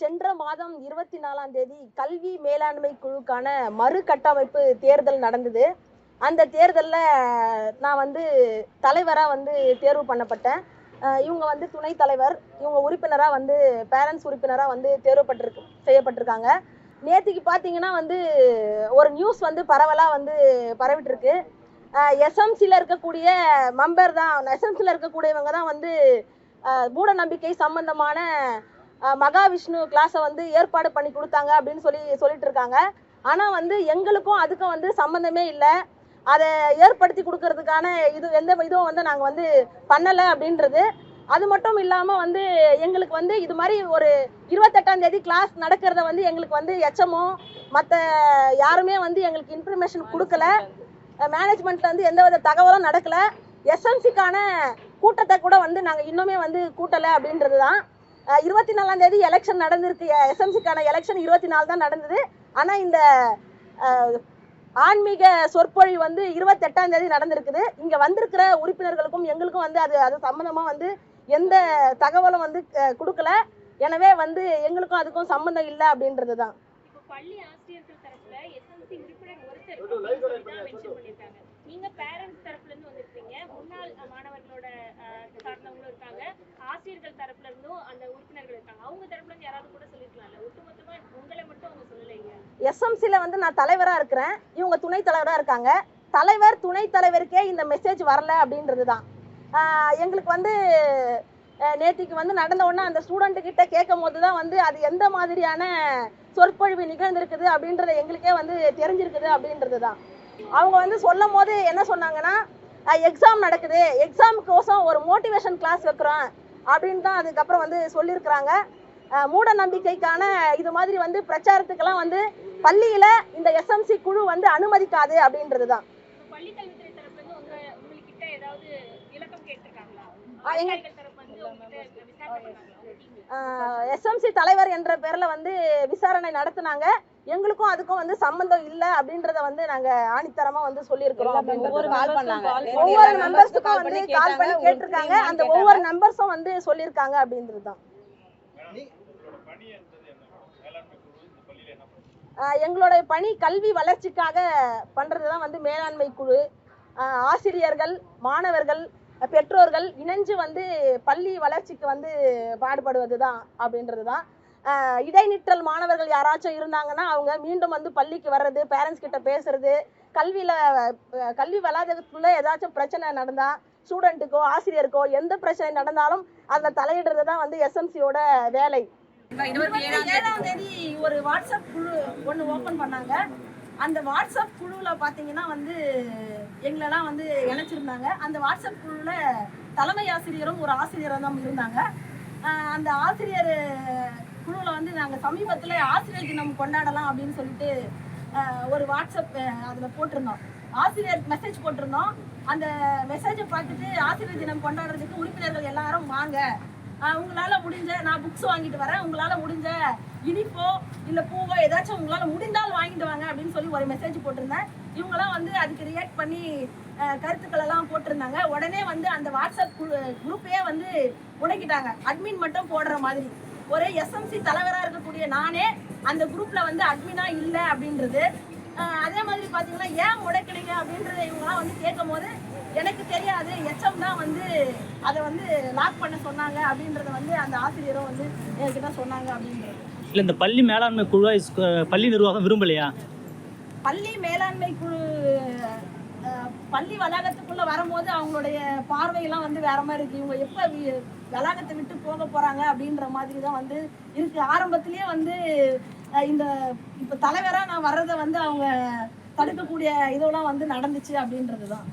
சென்ற மாதம் இருபத்தி நாலாம் தேதி கல்வி மேலாண்மை குழுக்கான மறு கட்டமைப்பு தேர்தல் நடந்தது. அந்த தேர்தலில் நான் வந்து தலைவராக வந்து தேர்வு பண்ணப்பட்டேன். இவங்க வந்து துணைத் தலைவர். இவங்க உறுப்பினராக வந்து பேரண்ட்ஸ் உறுப்பினராக வந்து தேர்வுப்பட்டிருக்கு செய்யப்பட்டிருக்காங்க. நேற்றுக்கு பார்த்தீங்கன்னா வந்து ஒரு நியூஸ் வந்து பரவலாக வந்து பரவிட்டுருக்கு. எஸ்எம்சியில் இருக்கக்கூடிய மெம்பர் தான் எஸ்எம்சியில் இருக்கக்கூடியவங்க தான் வந்து மூட நம்பிக்கை சம்பந்தமான மகாவிஷ்ணு கிளாஸை வந்து ஏற்பாடு பண்ணி கொடுத்தாங்க அப்படின்னு சொல்லி சொல்லிட்டு இருக்காங்க. ஆனால் வந்து எங்களுக்கும் அதுக்கும் வந்து சம்மந்தமே இல்லை. அதை ஏற்படுத்தி கொடுக்கறதுக்கான இது எந்த இதுவும் வந்து நாங்கள் வந்து பண்ணலை அப்படின்றது. அது மட்டும் இல்லாமல் வந்து எங்களுக்கு வந்து இது மாதிரி ஒரு இருபத்தெட்டாம் தேதி கிளாஸ் நடக்கிறத வந்து எங்களுக்கு வந்து எச்சமோ மற்ற யாருமே வந்து எங்களுக்கு இன்ஃபர்மேஷன் கொடுக்கல. மேனேஜ்மெண்ட்ல வந்து எந்த வித தகவலும் நடக்கல. எஸ்எம்சிக்கான கூட்டத்தை கூட வந்து நாங்கள் இன்னுமே வந்து கூட்டலை அப்படின்றது தான் இருபத்தி நாலாம் தேதி எலெக்ஷன் நடந்திருக்கு. எஸ்எம்சிக்கான எலெக்ஷன் இருபத்தி நாலு தான் நடந்தது. ஆனால் இந்த ஆன்மீக சொற்பொழிவு வந்து இருபத்தெட்டாம் தேதி நடந்திருக்குது. இங்கே வந்திருக்கிற உறுப்பினர்களுக்கும் எங்களுக்கும் வந்து அது அது சம்மந்தமாக வந்து எந்த தகவலும் வந்து கொடுக்கல. எனவே வந்து எங்களுக்கும் அதுக்கும் சம்மந்தம் இல்லை அப்படின்றது தான். பள்ளி ஆசிரியர்கள் தரப்புல எஸ்எம்சி உறுப்பினர் ஒருத்தர் நீங்க பேரண்ட்ஸ் தரப்புல இருந்து வந்திருக்கீங்க. முன்னாள் மாணவர்களோட ஆசிரியர்கள் தரப்புல இருந்தோ அந்த உறுப்பினர்கள் இருக்காங்க. அவங்க தரப்புல இருந்து யாராவது கூட சொல்லிருக்கலாம்ல? ஒட்டுமொத்தமா உங்களை மட்டும் அவங்க சொல்லலைங்க எஸ்எம்சியில் வந்து நான் தலைவராக இருக்கிறேன். இவங்க துணை தலைவராக இருக்காங்க. தலைவர் துணை தலைவருக்கே இந்த மெசேஜ் வரல அப்படின்றது தான் எங்களுக்கு வந்து நேற்றுக்கு வந்து நடந்த உடனே அந்த ஸ்டூடெண்ட் கிட்ட கேட்கும் போது தான் வந்து அது எந்த மாதிரியான சொற்பொழிவு நிகழ்ந்திருக்குது அப்படின்றத எங்களுக்கே வந்து தெரிஞ்சிருக்குது அப்படின்றது தான் அவங்க வந்து சொல்லும் போது என்ன சொன்னாங்கன்னா எக்ஸாம் நடக்குது. எக்ஸாமுக்கோசம் ஒரு மோட்டிவேஷன் கிளாஸ் வைக்கிறோம். அப்படின்னு தான் அதுக்கப்புறம் வந்து சொல்லியிருக்கிறாங்க. மூட நம்பிக்கைக்கான இது மாதிரி வந்து பிரச்சாரத்துக்கெல்லாம் வந்து பள்ளியில இந்த எஸ்எம்சி குழு வந்து அனுமதிக்காது அப்படின்றது தான். எஸ்எம்சி தலைவர் என்ற பேர்ல வந்து விசாரணை நடத்துனாங்க. எங்களுக்கும் அதுக்கும் வந்து சம்பந்தம் இல்லை அப்படின்றத வந்து நாங்க ஆணித்தரமா வந்து சொல்லியிருக்கிறோம் ஒவ்வொரு மெம்பர்ஸுக்கும் வந்து கால் பண்ணி கேட்டிருக்காங்க. அந்த ஒவ்வொரு நம்பர்ஸும் வந்து சொல்லியிருக்காங்க அப்படின்றது தான். எங்களுடைய பணி கல்வி வளர்ச்சிக்காக பண்றது தான் வந்து மேலாண்மை குழு. ஆசிரியர்கள் மாணவர்கள் பெற்றோர்கள் இணைஞ்சு வந்து பள்ளி வளர்ச்சிக்கு வந்து பாடுபடுவது தான் அப்படின்றது தான். இடைநிற்றல் மாணவர்கள் யாராச்சும் இருந்தாங்கன்னா அவங்க மீண்டும் வந்து பள்ளிக்கு வர்றது பேரண்ட்ஸ் கிட்ட பேசுறது கல்வியில கல்வி வளாகத்துக்குள்ள ஏதாச்சும் பிரச்சனை நடந்தா ஸ்டூடெண்ட்டுக்கோ ஆசிரியருக்கோ எந்த பிரச்சனை நடந்தாலும் அதில் தலையிடுறது தான் வந்து எஸ்எம்சியோட வேலை. ஏழாம் தேதி ஒரு வாட்ஸ்அப் குழு ஒன்று ஓப்பன் பண்ணாங்க. அந்த வாட்ஸ்அப் குழுவில் பார்த்தீங்கன்னா வந்து எங்களெல்லாம் வந்து இணைச்சிருந்தாங்க. அந்த வாட்ஸ்அப் குழுவில் தலைமை ஆசிரியரும் ஒரு ஆசிரியரும் தான் இருந்தாங்க. அந்த ஆசிரியர் குழுவில் வந்து நாங்கள் சமீபத்தில் ஆசிரியர் தினம் கொண்டாடலாம் அப்படின்னு சொல்லிட்டு ஒரு வாட்ஸ்அப் அதில் போட்டிருந்தோம். ஆசிரியர் மெசேஜ் போட்டிருந்தோம். அந்த மெசேஜை பார்த்துட்டு ஆசிரியர் தினம் கொண்டாடுறதுக்கு உறுப்பினர்கள் எல்லாரும் வாங்க. உங்களால் முடிஞ்ச நான் புக்ஸ் வாங்கிட்டு வரேன். உங்களால் முடிஞ்ச இனிப்போ இல்லை பூவோ ஏதாச்சும் உங்களால் முடிந்தால் வாங்கிட்டு வாங்க அப்படின்னு சொல்லி ஒரு மெசேஜ் போட்டிருந்தேன். இவங்கெல்லாம் வந்து அதுக்கு ரியாக்ட் பண்ணி கருத்துக்கள் எல்லாம் போட்டிருந்தாங்க. உடனே வந்து அந்த வாட்ஸ்அப் குரூப்பையே வந்து உடைக்கிட்டாங்க அட்மின் மட்டும் போடுற மாதிரி. ஒரு எஸ்எம்சி தலைவரா இருக்கக்கூடிய நானே அந்த குரூப்ல வந்து அட்மினா இல்லை அப்படின்றது. அதே மாதிரி பாத்தீங்கன்னா ஏன் முடக்கிறீங்க அப்படின்றத இவங்கலாம் வந்து கேட்கும் போது எனக்கு தெரியாது எச்எம் தான் வந்து அதை வந்து லாக் பண்ண சொன்னாங்க அப்படின்றத வந்து அந்த ஆசிரியரும் வந்து என்கிட்ட சொன்னாங்க அப்படின்றது. இல்லை இந்த பள்ளி மேலாண்மை ஸ்க- பள்ளி நிர்வாகம் விரும்பலையா? பள்ளி மேலாண்மை குழு பள்ளி வளாகத்துக்குள்ள வரும்போது அவங்களுடைய பார்வையெல்லாம் வந்து வேற மாதிரி இருக்கு. இவங்க எப்ப வி- வளாகத்தை விட்டு போக போறாங்க அப்படின்ற மாதிரி தான் வந்து இருக்கு. ஆரம்பத்திலேயே வந்து இந்த இப்ப தலைவரா நான் வர்றதை வந்து அவங்க தடுக்கக்கூடிய இதெல்லாம் வந்து நடந்துச்சு அப்படின்றது தான்